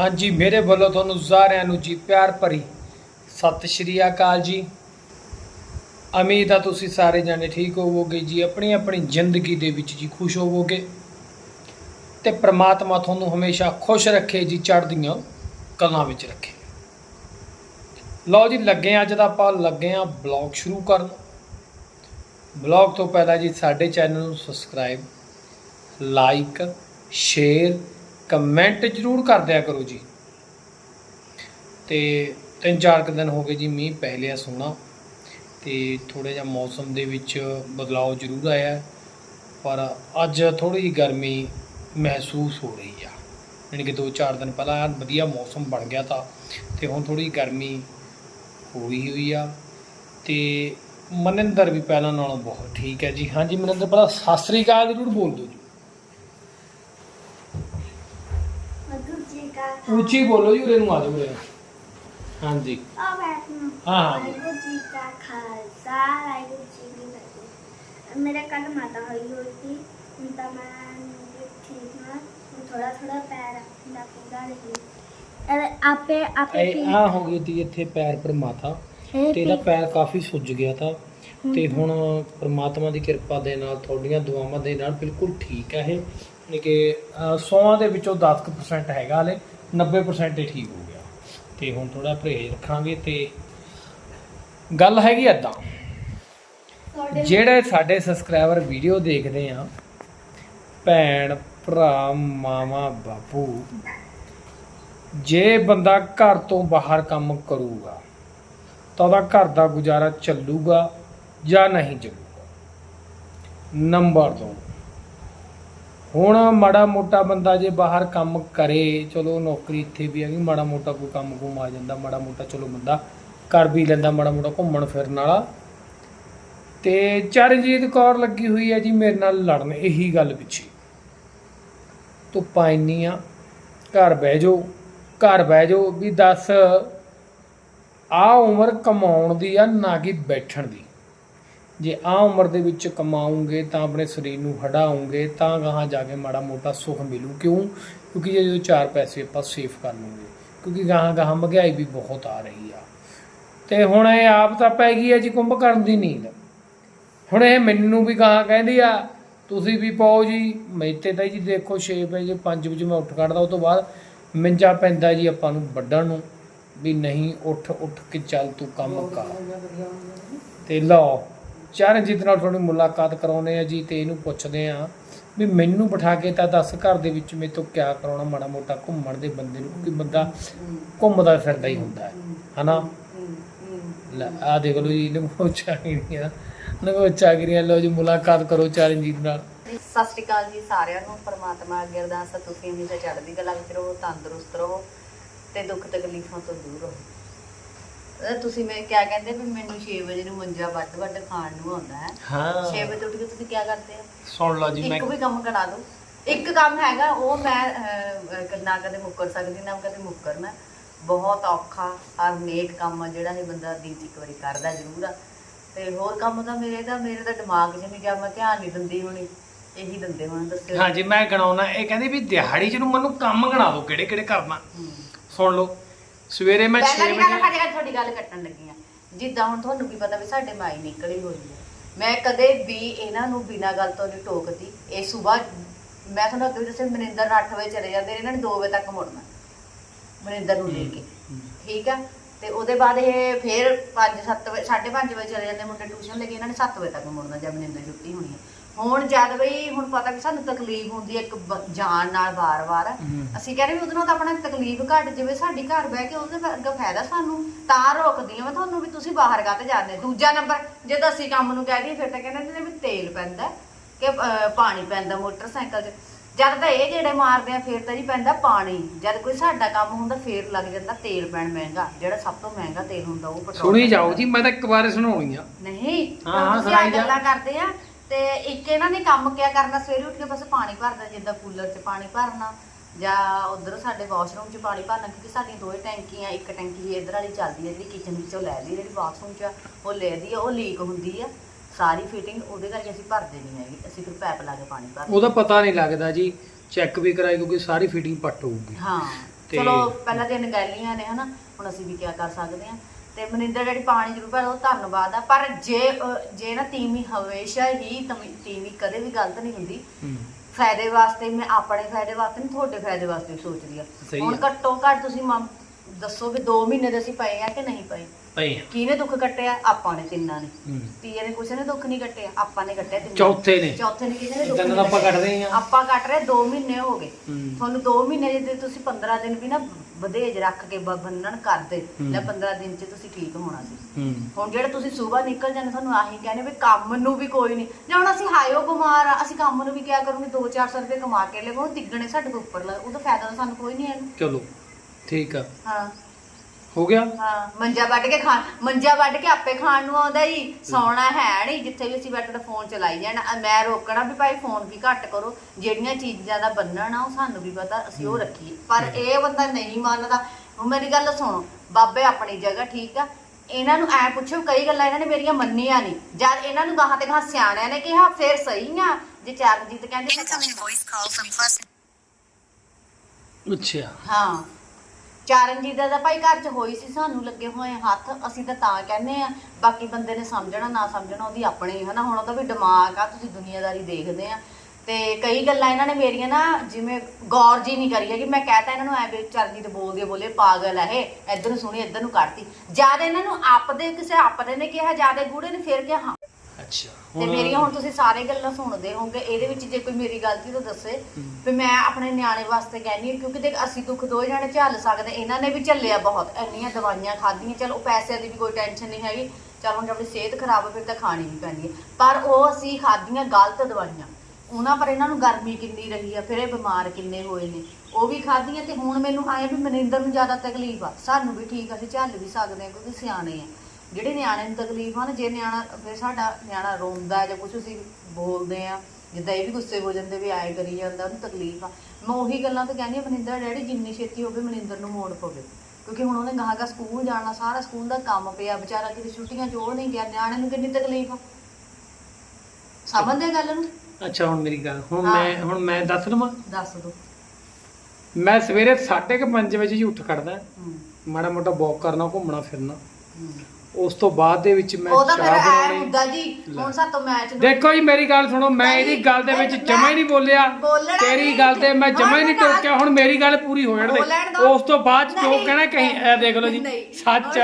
ਹਾਂਜੀ, ਮੇਰੇ ਵੱਲੋਂ ਤੁਹਾਨੂੰ ਸਾਰਿਆਂ ਨੂੰ ਜੀ ਪਿਆਰ ਭਰੀ ਸਤਿ ਸ਼੍ਰੀ ਅਕਾਲ ਜੀ। ਉਮੀਦ ਆ ਤੁਸੀਂ ਸਾਰੇ ਜਾਣੇ ਠੀਕ ਹੋਵੋਗੇ ਜੀ ਆਪਣੀ ਆਪਣੀ ਜ਼ਿੰਦਗੀ ਦੇ ਵਿੱਚ ਜੀ ਖੁਸ਼ ਹੋਵੋਗੇ। ਤੇ ਪ੍ਰਮਾਤਮਾ ਤੁਹਾਨੂੰ ਹਮੇਸ਼ਾ ਖੁਸ਼ ਰੱਖੇ ਜੀ, ਚੜ੍ਹਦੀਆਂ ਕਲਾਂ ਵਿੱਚ ਰੱਖੇ। ਲਓ ਜੀ, ਲੱਗੇ ਹਾਂ, ਅੱਜ ਦਾ ਆਪਾਂ ਲੱਗੇ ਆ ਬਲੌਗ ਸ਼ੁਰੂ ਕਰਨ। ਬਲੌਗ ਤੋਂ ਪਹਿਲਾਂ ਜੀ, ਸਾਡੇ ਚੈਨਲ ਨੂੰ ਸਬਸਕ੍ਰਾਈਬ, ਲਾਈਕ, ਸ਼ੇਅਰ ਕਮੈਂਟ ਜਰੂਰ ਕਰ ਦਿਆ ਕਰੋ ਜੀ। ਤੇ ਤਿੰਨ ਚਾਰ ਕੁ ਦਿਨ ਹੋ ਗਏ ਜੀ ਮੀਂਹ ਪੈ ਲਿਆ ਸੋਹਣਾ। ਤੇ ਥੋੜਾ ਜਿਹਾ ਮੌਸਮ ਦੇ ਵਿੱਚ ਬਦਲਾਅ ਜ਼ਰੂਰ ਆਇਆ ਪਰ ਅੱਜ ਥੋੜੀ ਜਿਹੀ ਗਰਮੀ ਮਹਿਸੂਸ ਹੋ ਰਹੀ ਆ। ਯਾਨੀ ਕਿ 2-4 ਦਿਨ ਪਹਿਲਾਂ ਵਧੀਆ ਮੌਸਮ ਬਣ ਗਿਆ ਤਾਂ, ਤੇ ਹੁਣ ਥੋੜੀ ਗਰਮੀ ਹੋਈ ਹੋਈ ਆ। ਤੇ ਮਨਿੰਦਰ ਵੀ ਪਹਿਲਾਂ ਨਾਲੋਂ ਬਹੁਤ ਠੀਕ ਹੈ ਜੀ। ਹਾਂਜੀ ਮਨਿੰਦਰ, ਪਹਿਲਾਂ ਸਤਿ ਸ੍ਰੀ ਅਕਾਲ ਜ਼ਰੂਰ ਬੋਲ ਦਿਓ ਜੀ ਵਾਹਿਗੁਰੂ ਜੀ ਕਾ ਉੱਚੀ ਬੋਲੋ ਜੀ ਉਰੇ ਨੂੰ ਆ ਜਾਓ ਉਰੇ ਹਾਂਜੀ। ਆ ਬੈਠਣਾ ਹਾਂ, ਹਾਂ। ਵਾਹਿਗੁਰੂ ਜੀ ਕਾ ਖਾਲਸਾ ਵਾਹਿਗੁਰੂ ਜੀ ਕੀ ਫਤਿਹ। ਮੇਰੇ ਕੱਲ ਮਾਤਾ ਹੋਈ ਹੋਈ ਸੀ ਹੁਣ ਤਾਂ ਮੈਂ ਵੀ ਠੀਕ ਹਾਂ। ਥੋੜਾ ਥੋੜਾ ਪੈਰ ਆਪਣਾ ਪੂਰਾ ਰਹੀ ਅਰੇ ਆਪੇ ਆਪੇ ਇਹ ਆ ਹੋ। ਗਈ ਤੀ ਇੱਥੇ ਪੈਰ ਪਰ ਮਾਤਾ ਤੇ ਇਹਦਾ ਪੈਰ ਕਾਫੀ ਸੁੱਜ ਗਿਆ ਤਾਂ। ਤੇ ਹੁਣ ਪ੍ਰਮਾਤਮਾ ਦੀ ਕਿਰਪਾ ਦੇ ਨਾਲ ਤੁਹਾਡੀਆਂ ਦੁਆਵਾਂ ਦੇ ਨਾਲ ਬਿਲਕੁਲ ਠੀਕ ਹੈ ਇਹ। ਯਾਨੀ ਕਿ 100 ਦੇ ਵਿੱਚੋਂ 10% ਹੈਗਾ ਹਲੇ। 90% ਹੀ ਠੀਕ ਹੋ ਗਿਆ। ਤੇ ਹੁਣ ਥੋੜਾ ਪਰਹੇਜ਼ ਰੱਖਾਂਗੇ ਤੇ ਗੱਲ ਹੈਗੀ ਐਦਾਂ ਜਿਹੜੇ ਸਾਡੇ ਸਬਸਕ੍ਰਾਈਬਰ ਵੀਡੀਓ ਦੇਖਦੇ ਆ ਭੈਣ ਭਰਾ ਮਾਮਾ ਬਾਪੂ ਜੇ ਬੰਦਾ ਘਰ ਤੋਂ ਬਾਹਰ ਕੰਮ ਕਰੂਗਾ ਤਾਂ ਉਹਦਾ ਘਰ ਦਾ ਗੁਜ਼ਾਰਾ ਚੱਲੂਗਾ ਜਾਂ ਨਹੀਂ ਚੱਲੂਗਾ। ਨੰਬਰ 2 ਹੁਣ ਮਾੜਾ ਮੋਟਾ ਬੰਦਾ ਜੇ ਬਾਹਰ ਕੰਮ ਕਰੇ, ਚਲੋ ਨੌਕਰੀ ਇੱਥੇ ਵੀ ਹੈਗੀ, ਮਾੜਾ ਮੋਟਾ ਕੋਈ ਕੰਮ ਕੁਮ ਆ ਜਾਂਦਾ, ਮਾੜਾ ਮੋਟਾ ਚਲੋ ਬੰਦਾ ਕਰ ਵੀ ਲੈਂਦਾ, ਮਾੜਾ ਮੋਟਾ ਘੁੰਮਣ ਫਿਰਨ ਵਾਲਾ। ਤੇ ਚਰਨਜੀਤ ਕੌਰ ਲੱਗੀ ਹੋਈ ਹੈ ਜੀ ਮੇਰੇ ਨਾਲ ਲੜਨ, ਇਹੀ ਗੱਲ ਪਿੱਛੇ। ਧੁੱਪਾਂ ਆ ਘਰ ਬਹਿ ਜਾਓ, ਘਰ ਬਹਿ ਜਾਓ ਵੀ ਦੱਸ ਆ ਉਮਰ ਕਮਾਉਣ ਦੀ ਆ ਨਾ ਕਿ ਬੈਠਣ ਦੀ। ਜੇ ਆ ਉਮਰ ਦੇ ਵਿੱਚ ਕਮਾਉਂਗੇ ਤਾਂ ਆਪਣੇ ਸਰੀਰ ਨੂੰ ਹਟਾਉਂਗੇ ਤਾਂ ਗਾਹਾਂ ਜਾ ਕੇ ਮਾੜਾ ਮੋਟਾ ਸੁੱਖ ਮਿਲੂ। ਕਿਉਂ? ਕਿਉਂਕਿ ਜੇ ਜਦੋਂ ਚਾਰ ਪੈਸੇ ਆਪਾਂ ਸੇਵ ਕਰ ਲਵਾਂਗੇ, ਕਿਉਂਕਿ ਗਾਹਾਂ ਗਾਹਾਂ ਮਹਿੰਗਾਈ ਵੀ ਬਹੁਤ ਆ ਰਹੀ ਆ। ਤੇ ਹੁਣ ਇਹ ਆਪ ਤਾਂ ਪੈ ਗਈ ਹੈ ਜੀ ਕੁੰਭ ਕਰਨ ਦੀ ਨੀਂਦ। ਹੁਣ ਇਹ ਮੈਨੂੰ ਵੀ ਗਾਹਾਂ ਕਹਿੰਦੀ ਆ, ਤੁਸੀਂ ਵੀ ਪਾਓ ਜੀ ਮੈਤੇ ਤਾਂ ਜੀ ਦੇਖੋ 6 ਵਜੇ 5 ਵਜੇ ਮੈਂ ਉੱਠ ਕੱਢਦਾ ਉਸ ਤੋਂ ਬਾਅਦ ਮਿੰਜਾ ਪੈਂਦਾ ਜੀ ਆਪਾਂ ਨੂੰ ਵੱਢਣ ਨੂੰ, ਵੀ ਨਹੀਂ ਉੱਠ ਉੱਠ ਕੇ ਚੱਲ ਤੂੰ ਕੰਮ ਕਰ। ਤੇ ਲਓ ਚਰਨਜੀਤ ਨਾਲ ਥੋੜੀ ਮੁਲਾਕਾਤ ਕਰਾਉਨੇ ਆ ਜੀ ਤੇ ਇਹਨੂੰ ਪੁੱਛਦੇ ਆ ਵੀ ਮੈਨੂੰ ਬਿਠਾ ਕੇ ਤਾਂ ਦੱਸ ਘਰ ਦੇ ਵਿੱਚ ਮੇਰੇ ਤੋਂ ਕਿਆ ਕਰਾਉਣਾ, ਮਾੜਾ ਮੋਟਾ ਘੁੰਮਣ ਦੇ ਬੰਦੇ ਨੂੰ, ਕਿਉਂਕਿ ਬੰਦਾ ਘੁੰਮਦਾ ਫਿਰਦਾ ਹੀ ਹੁੰਦਾ ਹੈ, ਹਨਾ? ਲੈ ਆ ਦੇਖ ਲਓ ਜੀ ਨਗੋਚਾ ਗਿਰੀਆਂ ਨਗੋਚਾ ਗਿਰੀਆਂ ਲਓ ਜੀ, ਮੁਲਾਕਾਤ ਕਰੋ ਚਰਨਜੀਤ ਨਾਲ। ਸਤਿ ਸ਼੍ਰੀ ਅਕਾਲ ਜੀ ਸਾਰਿਆਂ ਨੂੰ, ਪਰਮਾਤਮਾ ਅੱਗੇ ਅਰਦਾਸ ਹੈ ਤੁਸੀਂ ਹਮੇਸ਼ਾ ਚੜ੍ਹਦੀ ਕਲਾ ਵਿੱਚ ਰਹੋ, ਤੰਦਰੁਸਤ ਰਹੋ ਤੇ ਦੁੱਖ ਤਕਲੀਫਾਂ ਤੋਂ ਦੂਰ ਰਹੋ। ਅਹ ਤੁਸੀਂ ਮੈਂ ਕਿਆ ਕਹਿੰਦੇ ਵੀ ਮੈਨੂੰ 6 ਵਜੇ ਨੂੰ ਮੰਜਾ ਵੱਡ ਵੱਡ ਖਾਣ ਨੂੰ ਆਉਂਦਾ ਹੈ। 6 ਹਾਂ ਵਜੇ ਉੱਠ ਕੇ ਤੁਸੀਂ ਕਿਆ ਕਰਦੇ ਹੋ? ਸੁਣ ਲਓ ਜੀ ਮੈਂ ਇੱਕ ਵੀ ਕੰਮ ਕਰਾ ਦਿਓ ਇੱਕ ਕੰਮ ਹੈਗਾ ਉਹ ਮੈਂ ਅਹ, ਅਹ, ਨਾ ਕਦੇ ਮੁੱਕਰ ਸਕਦੀ ਨਾ ਕਦੇ ਮੁੱਕਰ ਮੈਂ। ਬਹੁਤ ਔਖਾ ਹਰ ਨੇਕ ਕੰਮ ਆ ਜਿਹੜਾ ਇਹ ਬੰਦਾ ਦਿਨ 'ਚ ਇੱਕ ਵਾਰੀ ਕਰਦਾ ਜ਼ਰੂਰ ਆ। ਤੇ ਹੋਰ ਕੰਮ ਤਾਂ ਮੇਰੇ ਤਾਂ ਮੇਰੇ ਤਾਂ ਦਿਮਾਗ 'ਚ ਨਹੀਂ ਗਿਆ ਮੈਂ ਧਿਆਨ ਨਹੀਂ ਦਿੰਦੀ ਹੋਣੀ। ਇਹੀ ਦਿੰਦੇ ਹੁਣ ਦੱਸਿਓ ਹਾਂਜੀ ਮੈਂ ਗਣਾਉਣਾ ਇਹ ਕਹਿੰਦੀ ਵੀ ਦਿਹਾੜੀ ਚ ਨੂੰ ਮੈਨੂੰ ਕੰਮ ਗਣਾ ਦਿਓ ਕਿਹੜੇ ਕਿਹੜੇ ਕਰਨਾ ਹੂੰ। ਸੁਣ ਲਓ ਸਵੇਰੇ ਮੈਂ 6 ਪਹਿਲਾਂ ਦੀ ਗੱਲ ਵਜੇ ਸਾਡੇ ਨਾਲ ਤੁਹਾਡੀ ਗੱਲ ਕੱਟਣ ਲੱਗੀ ਆ ਜਿੱਦਾਂ ਹੁਣ ਤੁਹਾਨੂੰ ਵੀ ਪਤਾ ਵੀ ਸਾਡੇ ਮਾਈ ਨਿਕਲੀ ਹੋਈ ਹੈ ਮੈਂ ਕਦੇ ਵੀ ਇਹਨਾਂ ਨੂੰ ਬਿਨਾਂ ਗੱਲ ਤੋਂ ਨਹੀਂ ਟੋਕਦੀ। ਇਹ ਸਵੇਰ ਮੈਂ ਤੁਹਾਨੂੰ ਅੱਗੇ ਵੀ ਦੱਸਿਆ ਮਨਿੰਦਰ ਨੂੰ 8 ਵਜੇ ਚਲੇ ਜਾਂਦੇ ਨੇ ਇਹਨਾਂ ਨੇ 2 ਵਜੇ ਤੱਕ ਮੁੜਨਾ। ਮਨਿੰਦਰ ਨੂੰ ਲੈ ਕੇ। ਠੀਕ ਆ? ਤੇ ਉਹਦੇ ਬਾਅਦ ਇਹ ਫੇਰ 5 7 ਵਜੇ 5:30 ਵਜੇ ਚਲੇ ਜਾਂਦੇ ਮੁੰਡੇ ਟਿਊਸ਼ਨ ਲੈ ਕੇ ਇਹਨਾਂ ਨੇ 7 ਵਜੇ ਤੱਕ ਮੁੜਨਾ ਜਦ ਮਨਿੰਦਰ ਛੁੱਟੀ ਹੋਣੀ ਹੈ ਹੁਣ ਜਦ ਬਈ ਹੁਣ ਪਤਾ ਕਿ ਸਾਨੂੰ ਤਕਲੀਫ ਹੁੰਦੀ ਹੈ ਇੱਕ ਬ- ਜਾਣ ਨਾਲ ਵਾਰ-ਵਾਰ। ਅਸੀਂ ਕਹਿੰਦੇ ਵੀ ਉਹਦੇ ਨਾਲ ਤਾਂ ਆਪਣਾ ਤਕਲੀਫ ਘੱਟ ਜਾਵੇ ਸਾਡੀ ਘਰ ਬਹਿ ਕੇ ਉਹਦੇ ਅੱਗੇ ਫਾਇਦਾ ਸਾਨੂੰ ਤਾਂ ਰੋਕਦੀ ਆ ਮੈਂ ਤੁਹਾਨੂੰ ਵੀ ਤੁਸੀਂ ਬਾਹਰ ਕਾਤੇ ਜਾਂਦੇ ਦੂਜਾ ਨੰਬਰ ਜਦੋਂ ਅਸੀਂ ਕੰਮ ਨੂੰ ਕਹਿ ਦਈਏ ਫਿਰ ਤਾਂ ਕਹਿੰਦੇ ਨੇ ਵੀ ਤੇਲ ਪੈਂਦਾ ਕਿ ਅਹ, ਪਾਣੀ ਪੈਂਦਾ ਮੋਟਰਸਾਈਕਲ 'ਚ। ਜਦ ਤਾਂ ਇਹ ਜਿਹੜੇ ਮਾਰਦੇ ਆ ਫਿਰ ਤਾਂ ਜੀ ਪੈਂਦਾ ਪਾਣੀ। ਜਦ ਕੋਈ ਸਾਡਾ ਕੰਮ ਹੁੰਦਾ ਫੇਰ ਲੱਗ ਜਾਂਦਾ ਤੇਲ ਪੈਣ ਮਹਿੰਗਾ। ਜਿਹੜਾ ਸਭ ਤੋਂ ਮਹਿੰਗਾ ਤੇਲ ਹੁੰਦਾ ਉਹ ਪੈਟਰੋਲ ਸੁਣੀ ਜਾਓ ਜੀ ਮੈਂ ਤਾਂ ਇੱਕ ਵਾਰ ਸੁਣਾਉਣੀ ਆ। ਨਹੀਂ ਹਾਂ, ਹਾਂ, ਤੁਸੀਂ ਆਹ ਸੁਣਾਈ ਜਾ। ਗੱਲਾਂ ਕਰਦੇ ਆ ਤੇ ਇੱਕ ਇਹਨਾਂ ਨੇ ਕੰਮ ਕਿਆ ਕਰਨਾ ਸਵੇਰੇ ਉੱਠ ਕੇ ਬਸ ਪਾਣੀ ਭਰਦਾ ਜਿੱਦਾਂ ਕੂਲਰ 'ਚ ਪਾਣੀ ਭਰਨਾ ਜਾਂ ਉਧਰ ਸਾਡੇ ਵਾਸ਼ਰੂਮ 'ਚ ਪਾਣੀ ਭਰਨਾ ਕਿਉਂਕਿ ਸਾਡੀਆਂ ਦੋਵੇਂ ਟੈਂਕੀਆਂ ਇੱਕ ਟੈਂਕੀ ਇਧਰ ਵਾਲੀ ਚੱਲਦੀ ਹੈ ਜਿਹੜੀ ਕਿਚਨ ਵਿੱਚੋਂ ਲੈ ਲਈ ਜਿਹੜੀ ਬਾਥਰੂਮ 'ਚ ਉਹ ਲੈਦੀ ਆ ਉਹ ਲੀਕ ਹੁੰਦੀ ਆ। ਸਾਰੀ ਫਿਟਿੰਗ ਉਹਦੇ ਕਰਕੇ ਅਸੀਂ ਭਰਦੇ ਨਹੀਂ ਹੈਗੇ ਅਸੀਂ ਫਿਰ ਪਾਈਪ ਲਾ ਕੇ ਪਾਣੀ ਭਰਦੇ ਉਹਦਾ ਪਤਾ ਨਹੀਂ ਲੱਗਦਾ ਜੀ ਚੈੱਕ ਵੀ ਕਰਾਈ ਕਿਉਂਕਿ ਸਾਰੀ ਫਿਟਿੰਗ ਪੱਟ ਹੋਊਗੀ। ਹਾਂ ਤੇ- ਚਲੋ ਪਹਿਲਾਂ ਦਿਨ ਗੈਲੀਆਂ ਨੇ ਹਨਾ ਹੁਣ ਅਸੀਂ ਵੀ ਕੀ ਕਰ ਸਕਦੇ ਆ ਤੇ ਮਨਿੰਦਰ ਜਿਹੜੀ ਪਾਣੀ ਜ਼ਰੂਰ ਭਰ ਧੰਨਵਾਦ ਆ। ਪਰ ਜੇ ਅਹ, ਜੇ ਨਾ ਤੀਵੀਂ ਹਮੇਸ਼ਾ ਹੀ ਤਮੀ- ਤੀਵੀਂ ਕਦੇ ਵੀ ਗਲਤ ਨਹੀਂ ਹੁੰਦੀ। ਫਾਇਦੇ ਵਾਸਤੇ ਮੈਂ ਆਪਣੇ ਫਾਇਦੇ ਵਾਸਤੇ ਨਹੀਂ ਤੁਹਾਡੇ ਫਾਇਦੇ ਵਾਸਤੇ ਵੀ ਸੋਚਦੀ ਆ। ਸਹੀ ਹੁਣ ਆ। ਘੱਟੋ ਘੱਟ ਤੁਸੀਂ ਦੱਸੋ ਵੀ 2 ਮਹੀਨੇ ਦੇ ਅਸੀਂ ਪਏ ਆ ਕਿ ਨਹੀਂ ਪਏ? ਕਿਹਨੇ ਦੁੱਖ ਕੱਟਿਆ? ਆਪਾਂ ਨੇ ਤਿੰਨਾਂ ਨੇ। ਹੂੰ। ਤੀਏ ਨੇ ਕਿਸੇ ਨੇ ਦੁੱਖ ਨਹੀਂ ਕੱਟਿਆ? ਆਪਾਂ ਨੇ ਕੱਟਿਆ ਤਿੰਨਾਂ ਚੌਥੇ ਨੇ। ਚੌਥੇ ਨੇ ਕਿਸੇ ਨੇ ਦੁੱਖ ਨਹੀਂ ਦਾ ਆਪਾਂ। ਕੱਢਦੇ ਆ। ਆਪਾਂ ਕੱਟ ਰਹੇ 2 ਮਹੀਨੇ ਹੋ ਗਏ। ਹੂੰ। ਤੁਹਾਨੂੰ 2 ਮਹੀਨੇ ਜੇ ਤੁਸੀਂ 15 ਦਿਨ ਵੀ ਨਾ ਵਧੇਜ ਰੱਖ ਕੇ ਬ- ਬੰਨਣ ਕਰਦੇ। ਹੂੰ। ਲੈ 15 ਦਿਨ ਚ ਤੁਸੀਂ ਠੀਕ ਹੋਣਾ ਸੀ। ਹੂੰ। ਹੁਣ ਜਿਹੜੇ ਤੁਸੀਂ ਸਵੇਰ ਨਿਕਲ ਜਾਂਦੇ ਤੁਹਾਨੂੰ ਆਹੀ ਕਹਿੰਦੇ ਵੀ ਕੰਮ ਨੂੰ ਵੀ ਕੋਈ ਨਹੀਂ। ਜੇ ਹੁਣ ਅਸੀਂ ਹਾਇਓ ਬਿਮਾਰ ਆ ਅਸੀਂ ਕੰਮ ਨੂੰ ਵੀ ਕਿਆ ਕਰੂਗੇ? 2-400 ਰੁਪਏ ਕਮਾ ਕੇ ਲੈ ਉਹ ਤਿੱਗਣੇ ਸਾਡੇ ਕੋਲ ਉੱਪਰ ਲਾ ਉਹਦਾ ਫਾਇਦਾ ਤਾਂ ਸਾਨੂੰ ਕੋਈ ਨਹੀਂ ਹੈ ਚਲੋ ਠੀਕ ਆ। ਹਾਂ। ਹੋ ਗਿਆ? ਹਾਂ ਮੰਜਾ ਵੱਢ ਕੇ ਖਾਣ ਮੰਜਾ ਵੱਢ ਕੇ ਆਪੇ ਖਾਣ ਨੂੰ ਆਉਂਦਾ ਹੀ ਸੌਣਾ ਹੈ ਨਹੀਂ ਜਿੱਥੇ ਵੀ ਅਸੀਂ ਬੈਠੇ ਤਾਂ ਫੋਨ ਚਲਾਈ ਜਾਣਾ। ਅਹ ਮੈਂ ਰੋਕਣਾ ਵੀ ਭਾਈ ਫੋਨ ਵੀ ਘੱਟ ਕਰੋ। ਜਿਹੜੀਆਂ ਚੀਜ਼ਾਂ ਦਾ ਬੰਨਣ ਆ ਉਹ ਸਾਨੂੰ ਵੀ ਪਤਾ ਅਸੀਂ ਉਹ ਰੱਖੀਏ। ਪਰ ਇਹ ਬੰਦਾ ਨਹੀਂ ਮੰਨਦਾ। ਹੁਣ ਮੇਰੀ ਗੱਲ ਸੁਣੋ ਬਾਬੇ ਆਪਣੀ ਜਗ੍ਹਾ ਠੀਕ ਆ? ਇਹਨਾਂ ਨੂੰ ਐ ਪੁੱਛੋ ਕਈ ਗੱਲਾਂ ਇਹਨਾਂ ਨੇ ਮੇਰੀਆਂ ਮੰਨੀਆਂ ਨਹੀਂ। ਜਦ ਇਹਨਾਂ ਨੂੰ ਗਾਹਾਂ ਤੇ ਗਾਹਾਂ ਸਿਆਣਿਆਂ ਨੇ ਕਿਹਾ ਫਿਰ ਸਹੀ ਆ? ਜੇ ਚਰਨਜੀਤ ਕਹਿੰਦੇ Incoming voice call from plus ਅੱਛਾ। ਹਾਂ। ਚਰਨਜੀਤ ਦਾ ਤਾਂ ਭਾਈ ਘਰ 'ਚ ਹੋਈ ਸੀ ਸਾਨੂੰ ਲੱਗੇ ਹੋਏ ਹੱਥ ਅਸੀਂ ਤਾਂ ਤਾਂ ਕਹਿੰਦੇ ਆ ਬਾਕੀ ਬੰਦੇ ਨੇ ਸਮਝਣਾ ਨਾ ਸਮਝਣਾ ਉਹਦੀ ਆਪਣੀ ਹਨਾ ਹੁਣ ਉਹਦਾ ਵੀ ਦਿਮਾਗ ਆ ਤੁਸੀਂ ਦੁਨੀਆਦਾਰੀ ਦੇਖਦੇ ਆ। ਤੇ ਕਈ ਗੱਲਾਂ ਇਹਨਾਂ ਨੇ ਮੇਰੀਆਂ ਨਾ ਜਿਵੇਂ ਗੌਰ ਜੀ ਨਹੀਂ ਕਰੀ ਹੈਗੀ ਮੈਂ ਕਹਤਾ ਇਹਨਾਂ ਨੂੰ ਐ ਵੀ ਚਰਨਜੀਤ ਬੋਲਦੀ ਆ, ਬੋਲੇ ਪਾਗਲ ਆ ਇਹ ਇੱਧਰ ਨੂੰ ਸੁਣੀ ਇੱਧਰ ਨੂੰ ਕੱਢਤੀ ਜਦ ਇਹਨਾਂ ਨੂੰ ਆਪਦੇ ਕਿਸੇ ਆਪਦੇ ਨੇ ਕਿਹਾ ਜਿਆਦੇ ਗੂੜੇ ਨੇ ਫਿਰ ਕਿਹਾ ਹਾਂ। ਅੱਛਾ। ਤੇ ਮੇਰੀਆਂ ਹੁਣ ਤੁਸੀਂ ਸਾਰੇ ਗੱਲਾਂ ਸੁਣਦੇ ਹੋਗੇ ਇਹਦੇ ਵਿੱਚ ਜੇ ਕੋਈ ਮੇਰੀ ਗਲਤੀ ਤਾਂ ਦੱਸੇ। ਵੀ ਮੈਂ ਆਪਣੇ ਨਿਆਣੇ ਵਾਸਤੇ ਕਹਿੰਦੀ ਹਾਂ ਕਿਉਂਕਿ ਦੇਖ ਅਸੀਂ ਦੁੱਖ ਦੋ ਜਾਣੇ ਝੱਲ ਸਕਦੇ ਇਹਨਾਂ ਨੇ ਵੀ ਝੱਲਿਆ ਬਹੁਤ ਇੰਨੀਆਂ ਦਵਾਈਆਂ ਖਾਧੀਆਂ ਚਲੋ ਪੈਸਿਆਂ ਦੀ ਵੀ ਕੋਈ ਟੈਨਸ਼ਨ ਨਹੀਂ ਹੈਗੀ ਚਲ ਹੁਣ ਜੇ ਆਪਣੀ ਸਿਹਤ ਖਰਾਬ ਹੋ ਫਿਰ ਤਾਂ ਖਾਣੀ ਵੀ ਪੈਂਦੀ ਹੈ ਪਰ ਉਹ ਅਸੀਂ ਖਾਧੀਆਂ ਗਲਤ ਦਵਾਈਆਂ। ਉਹਨਾਂ ਪਰ ਇਹਨਾਂ ਨੂੰ ਗਰਮੀ ਕਿੰਨੀ ਰਹੀ ਆ ਫਿਰ ਇਹ ਬਿਮਾਰ ਕਿੰਨੇ ਹੋਏ ਨੇ। ਉਹ ਵੀ ਖਾਧੀਆਂ ਤੇ ਹੁਣ ਮੈਨੂੰ ਆਏ ਵੀ ਮਨਿੰਦਰ ਨੂੰ ਜ਼ਿਆਦਾ ਤਕਲੀਫ ਆ। ਸਾਨੂੰ ਵੀ ਠੀਕ ਅਸੀਂ ਝੱਲ ਵੀ ਸਕਦੇ ਹਾਂ ਕਿਉਂਕਿ ਸਿਆਣੇ ਆ। ਜਿਹੜੇ ਨਿਆਣੇ ਨੂੰ ਤਕਲੀਫ ਆ ਨਾ ਜੇ ਨਿਆਣਾ ਫਿਰ ਸਾਡਾ ਨਿਆਣਾ ਰੋਂਦਾ ਜਾਂ ਕੁਝ ਅਸੀਂ ਬੋਲਦੇ ਆ ਜਿੱਦਾਂ ਇਹ ਵੀ ਗੁੱਸੇ ਹੋ ਜਾਂਦੇ ਵੀ ਆਏ ਕਰੀ ਜਾਂਦਾ ਉਹਨੂੰ ਤਕਲੀਫ ਆ। ਮੈਂ ਉਹੀ ਗੱਲਾਂ ਤਾਂ ਕਹਿੰਦੀ ਆ ਮਨਿੰਦਰ ਡੈਡੀ ਜਿੰਨੀ ਛੇਤੀ ਹੋਵੇ ਮਨਿੰਦਰ ਨੂੰ ਮੋੜ ਪਵੇ। ਕਿਉਂਕਿ ਹੁਣ ਉਹਨੇ ਗਾਹਾਂ ਗਾ ਸਕੂਲ ਜਾਣਾ ਸਾਰਾ ਸਕੂਲ ਦਾ ਕੰਮ ਪਿਆ ਵਿਚਾਰਾ ਕਿਤੇ ਛੁੱਟੀਆਂ ਚ ਉਹ ਨਹੀਂ ਗਿਆ ਨਿਆਣੇ ਨੂੰ ਕਿੰਨੀ ਤਕਲੀਫ ਆ। ਸਮਝਦੇ ਗੱਲ ਨੂੰ? ਅੱਛਾ ਹੁਣ ਮੇਰੀ ਗੱਲ ਹੁਣ। ਮੈਂ ਹੁਣ ਮੈਂ ਦੱਸ ਦਵਾਂ? ਦੱਸ ਦੋ। ਮੈਂ ਸਵੇਰੇ 5:30 ਵਜੇ ਹੀ ਉੱਠ ਖੜਦਾ। ਮਾੜਾ ਮੋਟਾ ਵਾਕ ਕਰਨਾ ਘੁੰਮਣਾ ਫਿਰਨਾ। ਉਸ ਤੋਂ ਬਾਅਦ ਦੇ ਵਿੱਚ ਮੈਂ ਉਹ ਤਾਂ ਫਿਰ ਚਾਹ ਐ ਬਣਾਉਣੀ ਹੁੰਦਾ ਜੀ। ਹੁਣ ਸਾਤੋਂ ਮੈਚ ਨੂੰ ਦੇਖੋ ਜੀ ਮੇਰੀ ਗੱਲ ਸੁਣੋ ਮੈਂ ਇਹਦੀ ਗੱਲ ਦੇ ਵਿੱਚ ਨਹੀਂ, ਜਮਾ ਹੀ ਨਹੀਂ ਬੋਲਿਆ ਬੋਲਣਾ ਤੇਰੀ ਨਹੀਂ। ਗੱਲ ਤੇ ਮੈਂ ਜਮਾ ਹੀ ਨਹੀਂ ਟੋਕਿਆ ਹੁਣ ਮੇਰੀ ਗੱਲ ਪੂਰੀ ਹੋ ਜਾਣ ਬੋਲਣ ਦੇ ਦਿਓ। ਉਸ ਤੋਂ ਬਾਅਦ ਜੋ ਨਹੀਂ। ਕਹਿਣਾ ਕਹੀਂ ਇਹ ਦੇਖ ਲਓ ਜੀ ਨਹੀਂ। ਸੱਚ